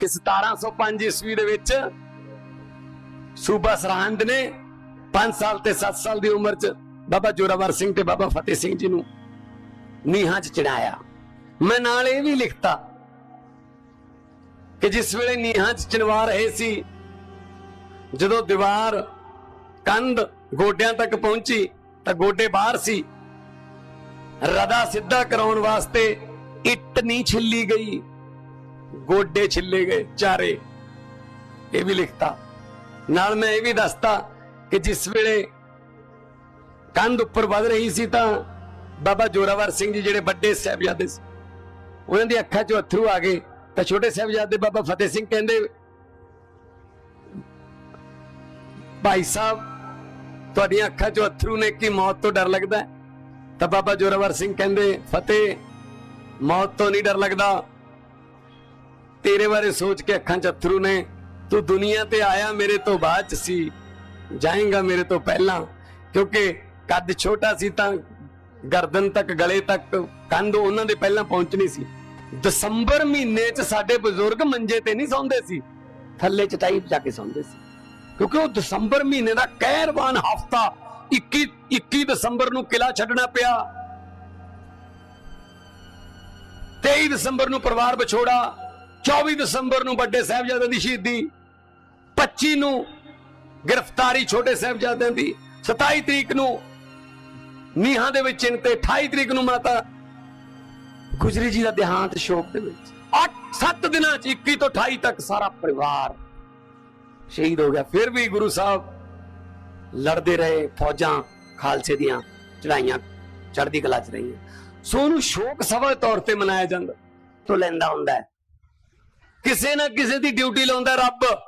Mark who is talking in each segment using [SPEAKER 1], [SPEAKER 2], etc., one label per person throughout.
[SPEAKER 1] ਕਿ 1705 ਈਸਵੀ ਦੇ ਵਿੱਚ ਸੂਬਾ ਸਰਹੰਦ ਨੇ 5 ਸਾਲ ਤੇ 7 ਸਾਲ ਦੀ ਉਮਰ 'ਚ ਬਾਬਾ ਜੋਰਾਵਰ ਸਿੰਘ ਤੇ ਬਾਬਾ ਫਤਿਹ ਸਿੰਘ ਜੀ ਨੂੰ ਨੀਹਾਂ 'ਚ ਚੜਾਇਆ ਮੈਂ ਨਾਲ ਇਹ ਵੀ ਲਿਖਤਾ ਕਿ ਜਿਸ ਵੇਲੇ ਨੀਹਾਂ 'ਚ ਚਿਣਵਾ ਰਹੇ ਸੀ, ਜਦੋਂ ਦੀਵਾਰ ਕੰਧ ਗੋਡਿਆਂ ਤੱਕ ਪਹੁੰਚੀ, ਤਾਂ ਗੋਡੇ ਬਾਹਰ ਸੀ। ਰਦਾ ਸਿੱਧਾ ਕਰਾਉਣ ਵਾਸਤੇ ਇੱਟ ਨਹੀਂ ਛਿੱਲੀ ਗਈ। ਗੋਡੇ ਛਿੱਲੇ ਗਏ, ਚਾਰੇ। ਇਹ ਵੀ ਲਿਖਤਾ। ਨਾਲ ਮੈਂ ਇਹ ਵੀ ਦੱਸਤਾ ਕਿ ਜਿਸ ਵੇਲੇ ਕੰਧ ਉੱਪਰ ਵੱਧ ਰਹੀ ਸੀ ਤਾਂ ਬਾਬਾ ਜੋਰਾਵਰ ਸਿੰਘ ਜੀ ਜਿਹੜੇ ਵੱਡੇ ਸਾਹਿਬਜ਼ਾਦੇ ਸੀ, ਉਹਨਾਂ ਦੀ ਅੱਖਾਂ 'ਚੋਂ ਅਥਰੂ ਆ ਗਏ। ਤਾਂ ਛੋਟੇ ਸਾਹਿਬਜ਼ਾਦੇ ਬਾਬਾ ਫਤਿਹ ਸਿੰਘ ਕਹਿੰਦੇ, ਭਾਈ ਸਾਹਿਬ, ਤੁਹਾਡੀਆਂ ਅੱਖਾਂ 'ਚੋਂ ਅਥਰੂ ਨੇ ਕੀ ਮੌਤ ਤੋਂ ਡਰ ਲੱਗਦਾ? ਤਾਂ ਬਾਬਾ ਜੋਰਾਵਰ ਸਿੰਘ ਕਹਿੰਦੇ, ਫਤਿਹ, ਮੌਤ ਤੋਂ ਨਹੀਂ ਡਰ ਲੱਗਦਾ। ਤੇਰੇ ਬਾਰੇ ਸੋਚ ਕੇ ਅੱਖਾਂ 'ਚ ਅਥਰੂ ਨੇ। ਤੂੰ ਦੁਨੀਆ ਤੇ ਆਇਆ ਮੇਰੇ ਤੋਂ ਬਾਅਦ 'ਚ ਸੀ। ਜਾਏਗਾ ਮੇਰੇ ਤੋਂ ਪਹਿਲਾਂ। ਕਿਉਂਕਿ ਕੱਦ ਛੋਟਾ ਸੀ ਤਾਂ ਗਰਦਨ ਤੱਕ, ਗਲੇ ਤੱਕ ਕੰਧ ਉਹਨਾਂ ਦੇ ਪਹਿਲਾਂ ਪਹੁੰਚਣੀ ਸੀ। ਦਸੰਬਰ ਮਹੀਨੇ 'ਚ ਸਾਡੇ ਬਜ਼ੁਰਗ ਮੰਜੇ ਤੇ ਨਹੀਂ ਸੌਂਦੇ ਸੀ। ਥੱਲੇ ਚਟਾਈ ਜਾ ਕੇ ਸੌਂਦੇ ਸੀ। ਕਿਉਂਕਿ ਉਹ ਦਸੰਬਰ ਮਹੀਨੇ ਦਾ ਕਹਿਰਵਾਨ ਹਫਤਾ 21 21 ਦਸੰਬਰ ਨੂੰ ਕਿਲਾ ਛੱਡਣਾ ਪਿਆ। 23 ਦਸੰਬਰ ਨੂੰ ਪਰਿਵਾਰ ਵਿਛੋੜਾ। 24 ਦਸੰਬਰ ਨੂੰ ਵੱਡੇ ਸਾਹਿਬਜ਼ਾਦਿਆਂ ਦੀ ਸ਼ਹੀਦੀ 25 ਨੂੰ ਗ੍ਰਿਫਤਾਰੀ ਛੋਟੇ ਸਾਹਿਬਜ਼ਾਦਿਆਂ ਦੀ 27 ਤਰੀਕ ਨੂੰ ਨੀਹਾਂ ਦੇ ਵਿੱਚ ਚਿੰਤੇ 28 ਤਰੀਕ ਨੂੰ ਮਾਤਾ ਗੁਜਰੀ ਜੀ ਦਾ ਦੇਹਾਂਤ ਸ਼ੋਕ ਦੇ ਵਿੱਚ। 8 7 ਦਿਨਾਂ ਚ 21 ਤੋਂ 28 ਤੱਕ ਸਾਰਾ ਪਰਿਵਾਰ ਸ਼ਹੀਦ ਹੋ ਗਿਆ। ਫਿਰ ਵੀ ਗੁਰੂ ਸਾਹਿਬ ਲੜਦੇ ਰਹੇ, ਫੌਜਾਂ ਖਾਲਸੇ ਦੀਆਂ ਚੜਾਈਆਂ ਚੜ੍ਹਦੀ ਕਲਾ ਚ ਰਹੀਆਂ। ਸੋ ਉਹਨੂੰ ਸ਼ੋਕ ਸਭਾ ਤੌਰ ਤੇ ਮਨਾਇਆ ਜਾਂਦਾ, ਤੋਂ ਲੈਂਦਾ ਹੁੰਦਾ ਹੈ। ਕਿਸੇ ਨਾ ਕਿਸੇ ਦੀ ਡਿਊਟੀ ਲਾਉਂਦਾ ਰੱਬ।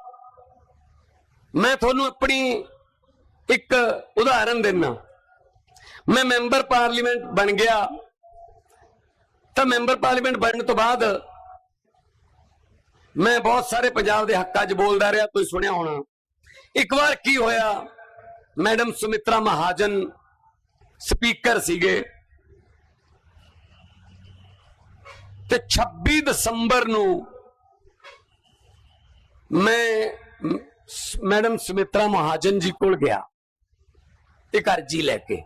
[SPEAKER 1] ਮੈਂ ਤੁਹਾਨੂੰ ਆਪਣੀ ਇੱਕ ਉਦਾਹਰਨ ਦਿੰਨਾ। ਮੈਂ ਮੈਂਬਰ ਪਾਰਲੀਮੈਂਟ ਬਣ ਗਿਆ। ਤਾਂ ਮੈਂਬਰ ਪਾਰਲੀਮੈਂਟ ਬਣਨ ਤੋਂ ਬਾਅਦ ਮੈਂ ਬਹੁਤ ਸਾਰੇ ਪੰਜਾਬ ਦੇ ਹੱਕਾਂ 'ਚ ਬੋਲਦਾ ਰਿਹਾ ਤੁਸੀਂ ਸੁਣਿਆ ਹੋਣਾ। ਇੱਕ ਵਾਰ ਕੀ ਹੋਇਆ, ਮੈਡਮ ਸੁਮਿਤਰਾ ਮਹਾਜਨ ਸਪੀਕਰ ਸੀਗੇ। ਤੇ 26 ਦਸੰਬਰ ਨੂੰ ਮੈਂ ਮੈਡਮ ਸੁਮਿਤਰਾ ਮਹਾਜਨ ਜੀ ਕੋਲ ਗਿਆ ਇੱਕ ਅਰਜੀ ਲੈ ਕੇ।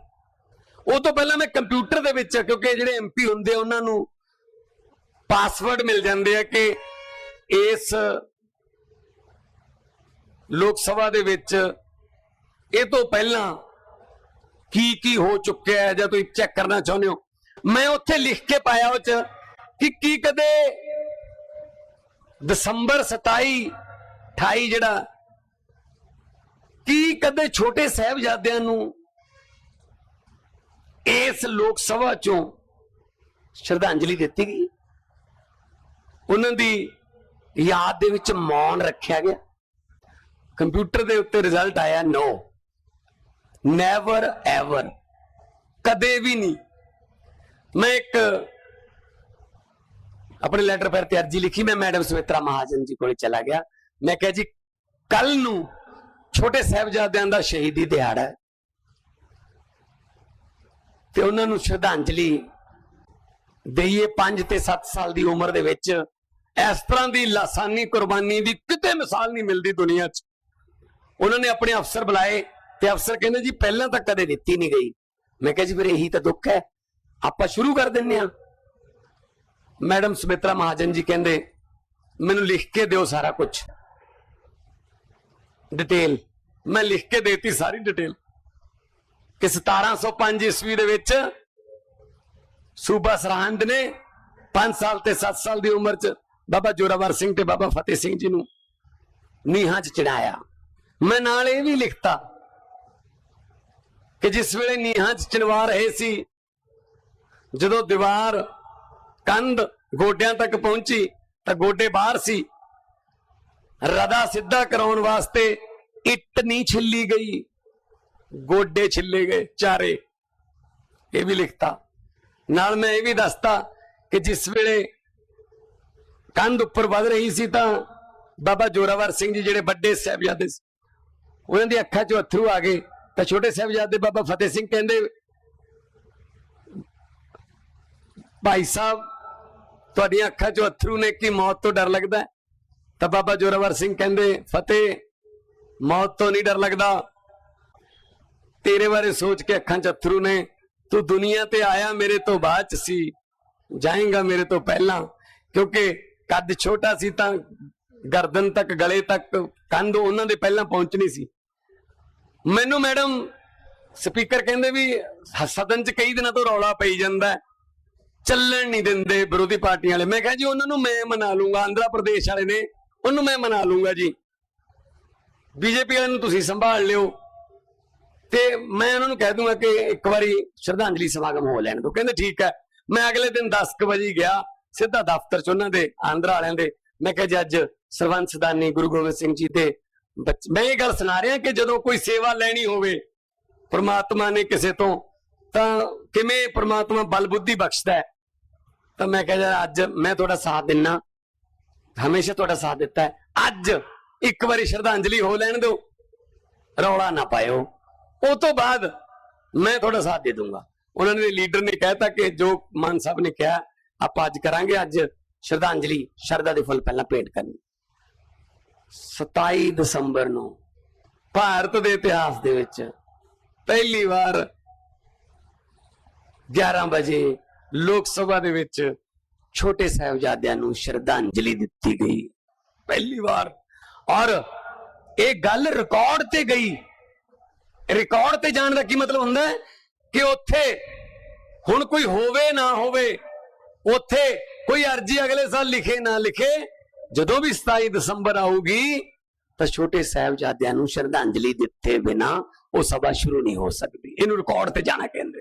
[SPEAKER 1] ਉਹ ਤੋਂ ਪਹਿਲਾਂ ਮੈਂ ਕੰਪਿਊਟਰ ਦੇ ਵਿੱਚ ਕਿਉਂਕਿ ਜਿਹੜੇ ਐਮਪੀ ਹੁੰਦੇ ਆ, ਉਹਨਾਂ ਨੂੰ ਪਾਸਵਰਡ ਮਿਲ ਜਾਂਦੇ ਆ ਕਿ ਇਸ ਲੋਕ ਸਭਾ ਦੇ ਵਿੱਚ ਇਹ ਤੋਂ ਪਹਿਲਾਂ ਕੀ ਕੀ ਹੋ ਚੁੱਕਿਆ ਹੈ ਜਾਂ ਤੁਸੀਂ ਚੈੱਕ ਕਰਨਾ ਚਾਹੁੰਦੇ ਹੋ? ਮੈਂ ਉੱਥੇ ਲਿਖ ਕੇ ਪਾਇਆ ਉਹ ਚ ਕਿ ਕੀ ਕਦੇ ਦਸੰਬਰ 27 28 ਜਿਹੜਾ, ਕੀ ਕਦੇ ਛੋਟੇ ਸਾਹਿਬਜ਼ਾਦਿਆਂ ਨੂੰ ਇਸ ਲੋਕ ਸਭਾ ਚੋਂ ਸ਼ਰਧਾਂਜਲੀ ਦਿੱਤੀ ਗਈ? ਉਹਨਾਂ ਦੀ ਯਾਦ ਦੇ ਵਿੱਚ ਮੌਨ ਰੱਖਿਆ ਗਿਆ। ਕੰਪਿਊਟਰ ਦੇ ਉੱਤੇ ਰਿਜ਼ਲਟ ਆਇਆ ਨੋ। ਨੈਵਰ ਐਵਰ ਕਦੇ ਵੀ ਨਹੀਂ। ਮੈਂ ਇੱਕ ਆਪਣੇ ਲੈਟਰ ਪੈਰ ਤੇ ਅਰਜੀ ਲਿਖੀ, ਮੈਂ ਮੈਡਮ ਸੁਮਿਤਰਾ ਮਹਾਜਨ ਜੀ ਕੋਲੇ ਚਲਾ ਗਿਆ। ਮੈਂ ਕਿਹਾ ਜੀ ਕੱਲ ਨੂੰ ਛੋਟੇ ਸਾਹਿਬਜ਼ਾਦਿਆਂ ਦਾ ਸ਼ਹੀਦੀ ਦਿਹਾੜਾ ਹੈ। ਤੇ ਉਹਨਾਂ ਨੂੰ ਸ਼ਰਧਾਂਜਲੀ ਦਈਏ 5 ਤੇ 7 ਸਾਲ ਦੀ ਉਮਰ ਦੇ ਵਿੱਚ। ਇਸ ਤਰ੍ਹਾਂ ਦੀ ਲਾਸਾਨੀ ਕੁਰਬਾਨੀ ਦੀ ਕਿਤੇ ਮਿਸਾਲ ਨਹੀਂ ਮਿਲਦੀ ਦੁਨੀਆ 'ਚ। ਉਹਨਾਂ ਨੇ ਆਪਣੇ ਅਫਸਰ ਬੁਲਾਏ ਤੇ ਅਫਸਰ ਕਹਿੰਦੇ ਜੀ, ਪਹਿਲਾਂ ਤਾਂ ਕਦੇ ਦਿੱਤੀ ਨਹੀਂ ਗਈ। ਮੈਂ ਕਿਹਾ ਜੀ, ਫਿਰ ਇਹੀ ਤਾਂ ਦੁੱਖ ਹੈ। ਆਪਾਂ ਸ਼ੁਰੂ ਕਰ ਦਿੰਨੇ ਆ ਮੈਡਮ ਸੁਮਿਤਰਾ ਮਹਾਜਨ ਜੀ ਕਹਿੰਦੇ, ਮੈਨੂੰ ਲਿਖ ਕੇ ਦਿਓ ਸਾਰਾ ਕੁਝ ਡਿਟੇਲ ਮੈਂ ਲਿਖ ਕੇ ਦੇਤੀ ਸਾਰੀ ਡਿਟੇਲ ਕਿ 1705 ਈਸਵੀ ਦੇ ਵਿੱਚ ਸੂਬਾ ਸਰਹੰਦ ਨੇ 5 ਸਾਲ ਤੇ 7 ਸਾਲ ਦੀ ਉਮਰ 'ਚ ਬਾਬਾ ਜੋਰਾਵਰ ਸਿੰਘ ਤੇ ਬਾਬਾ ਫਤਿਹ ਸਿੰਘ ਜੀ ਨੂੰ ਨੀਹਾਂ 'ਚ ਚੜਾਇਆ ਮੈਂ ਨਾਲ ਇਹ ਵੀ ਲਿਖਤਾ ਕਿ ਜਿਸ ਵੇਲੇ ਨੀਹਾਂ 'ਚ ਚਿਣਵਾ ਰਹੇ ਸੀ, ਜਦੋਂ ਦੀਵਾਰ ਕੰਧ ਗੋਡਿਆਂ ਤੱਕ ਪਹੁੰਚੀ ਤਾਂ ਗੋਡੇ ਬਾਹਰ ਸੀ। ਰਦਾ ਸਿੱਧਾ ਕਰਾਉਣ ਵਾਸਤੇ ਇੱਟ ਨਹੀਂ ਛਿੱਲੀ ਗਈ, ਗੋਡੇ ਛਿੱਲੇ ਗਏ ਚਾਰੇ। ਇਹ ਵੀ ਲਿਖਤਾ। ਨਾਲ ਮੈਂ ਇਹ ਵੀ ਦੱਸਤਾ ਕਿ ਜਿਸ ਵੇਲੇ ਕੰਧ ਉੱਪਰ ਵੱਧ ਰਹੀ ਸੀ ਤਾਂ ਬਾਬਾ ਜੋਰਾਵਰ ਸਿੰਘ ਜੀ ਜਿਹੜੇ ਵੱਡੇ ਸਾਹਿਬਜ਼ਾਦੇ ਸੀ, ਉਹਨਾਂ ਦੀ ਅੱਖਾਂ 'ਚੋਂ ਅਥਰੂ ਆ ਗਏ। ਤਾਂ ਛੋਟੇ ਸਾਹਿਬਜ਼ਾਦੇ ਬਾਬਾ ਫਤਿਹ ਸਿੰਘ ਕਹਿੰਦੇ, ਭਾਈ ਸਾਹਿਬ, ਤੁਹਾਡੀਆਂ ਅੱਖਾਂ 'ਚੋਂ ਅਥਰੂ ਨੇ ਕੀ ਮੌਤ ਤੋਂ ਡਰ ਲੱਗਦਾ ਤਾਂ ਬਾਬਾ ਜੋਰਾਵਰ ਸਿੰਘ ਕਹਿੰਦੇ, ਫਤਿਹ, ਮੌਤ ਤੋਂ ਨਹੀਂ ਡਰ ਲੱਗਦਾ। ਤੇਰੇ ਬਾਰੇ ਸੋਚ ਕੇ ਅੱਖਾਂ 'ਚ ਅਥਰੂ ਨੇ। ਤੂੰ ਦੁਨੀਆ ਤੇ ਆਇਆ ਮੇਰੇ ਤੋਂ ਬਾਅਦ 'ਚ ਸੀ। ਜਾਏਗਾ ਮੇਰੇ ਤੋਂ ਪਹਿਲਾਂ। ਕਿਉਂਕਿ ਕੱਦ ਛੋਟਾ ਸੀ ਤਾਂ ਗਰਦਨ ਤੱਕ, ਗਲੇ ਤੱਕ ਕੰਧ ਉਹਨਾਂ ਦੇ ਪਹਿਲਾਂ ਪਹੁੰਚਣੀ ਸੀ। ਮੈਨੂੰ ਮੈਡਮ ਸਪੀਕਰ ਕਹਿੰਦੇ ਵੀ ਸਦਨ 'ਚ ਕਈ ਦਿਨਾਂ ਤੋਂ ਰੌਲਾ ਪਈ ਜਾਂਦਾ ਚੱਲਣ ਨਹੀਂ ਦਿੰਦੇ ਵਿਰੋਧੀ ਪਾਰਟੀਆਂ ਵਾਲੇ। ਮੈਂ ਕਿਹਾ ਜੀ, ਉਹਨਾਂ ਨੂੰ ਮੈਂ ਮਨਾ ਲੂੰਗਾ। ਆਂਧਰਾ ਪ੍ਰਦੇਸ਼ ਵਾਲੇ ਨੇ ਉਹਨੂੰ ਮੈਂ ਮਨਾ ਲੂੰਗਾ ਜੀ। ਬੀਜੇਪੀ ਵਾਲਿਆਂ ਨੂੰ ਤੁਸੀਂ ਸੰਭਾਲ ਲਿਓ। ਤੇ ਮੈਂ ਉਹਨਾਂ ਨੂੰ ਕਹਿ ਦੂੰਗਾ ਕਿ ਇੱਕ ਵਾਰੀ ਸ਼ਰਧਾਂਜਲੀ ਸਮਾਗਮ ਹੋ ਲੈਣ ਦਿਓ। ਕਹਿੰਦੇ ਠੀਕ ਹੈ। ਮੈਂ ਅਗਲੇ ਦਿਨ 10:00 ਵਜੇ ਗਿਆ, ਸਿੱਧਾ ਦਫ਼ਤਰ ਚ ਉਹਨਾਂ ਦੇ, ਆਂਧਰਾ ਵਾਲਿਆਂ ਦੇ। ਮੈਂ ਕਿਹਾ ਜੀ, ਅੱਜ ਸਰਵੰਸ ਸਦਾਨੀ, ਗੁਰੂ ਗੋਬਿੰਦ ਸਿੰਘ ਜੀ ਦੇ ਮੈਂ ਇਹ ਗੱਲ ਸੁਣਾ ਰਿਹਾ ਕਿ ਜਦੋਂ ਕੋਈ ਸੇਵਾ ਲੈਣੀ ਹੋਵੇ ਪ੍ਰਮਾਤਮਾ ਨੇ ਕਿਸੇ ਤੋਂ, ਤਾਂ ਕਿਵੇਂ ਪ੍ਰਮਾਤਮਾ ਬਲ ਬੁੱਧੀ ਬਖਸ਼ਦਾ ਤਾਂ ਮੈਂ ਕਿਹਾ ਜੀ, ਅੱਜ ਮੈਂ ਤੁਹਾਡਾ ਸਾਥ ਦਿੰਨਾ। ਹਮੇਸ਼ਾ ਤੁਹਾਡਾ ਸਾਥ ਦਿੱਤਾ ਹੈ। ਅੱਜ ਇੱਕ ਵਾਰੀ ਸ਼ਰਧਾਂਜਲੀ ਹੋ ਲੈਣ ਦਿਓ। ਰੌਲਾ ਨਾ ਪਾਇਓ। ਉਹ ਤੋਂ ਬਾਅਦ ਮੈਂ ਤੁਹਾਡਾ ਸਾਥ ਦੇ ਦੂੰਗਾ ਉਹਨਾਂ ਨੇ ਲੀਡਰ ਨੇ ਕਹਿਤਾ ਕਿ ਜੋ ਮਾਨ ਸਾਹਿਬ ਨੇ ਕਿਹਾ, ਆਪਾਂ ਅੱਜ ਕਰਾਂਗੇ ਅੱਜ ਸ਼ਰਧਾਂਜਲੀ, ਸ਼ਰਧਾ ਦੇ ਫੁੱਲ ਪਹਿਲਾਂ ਭੇਟ ਕਰਨੀ। 27 ਦਸੰਬਰ ਨੂੰ ਭਾਰਤ ਦੇ ਇਤਿਹਾਸ ਦੇ ਵਿੱਚ ਪਹਿਲੀ ਵਾਰ 11 ਵਜੇ ਲੋਕ ਸਭਾ ਦੇ ਵਿੱਚ ਛੋਟੇ ਸਾਹਿਬਜ਼ਾਦਿਆਂ ਨੂੰ ਸ਼ਰਧਾਂਜਲੀ ਦਿੱਤੀ ਗਈ। ਪਹਿਲੀ ਵਾਰ। ਔਰ ਇਹ ਗੱਲ ਰਿਕਾਰਡ ਤੇ ਗਈ। ਰਿਕਾਰਡ ਤੇ ਜਾਣ ਦਾ ਕੀ ਮਤਲਬ ਹੁੰਦਾ ਹੈ? ਕਿ ਉੱਥੇ ਹੁਣ ਕੋਈ ਹੋਵੇ ਨਾ ਹੋਵੇ, ਉੱਥੇ ਕੋਈ ਅਰਜੀ ਅਗਲੇ ਸਾਲ ਲਿਖੇ ਨਾ ਲਿਖੇ, ਜਦੋਂ ਵੀ 27 ਦਸੰਬਰ ਆਊਗੀ, ਤਾਂ ਛੋਟੇ ਸਾਹਿਬਜ਼ਾਦਿਆਂ ਨੂੰ ਸ਼ਰਧਾਂਜਲੀ ਦਿੱਤੇ ਬਿਨਾ ਉਹ ਸਭਾ ਸ਼ੁਰੂ ਨਹੀਂ ਹੋ ਸਕਦੀ। ਇਹਨੂੰ ਰਿਕਾਰਡ ਤੇ ਜਾਣਾ ਕਹਿੰਦੇ।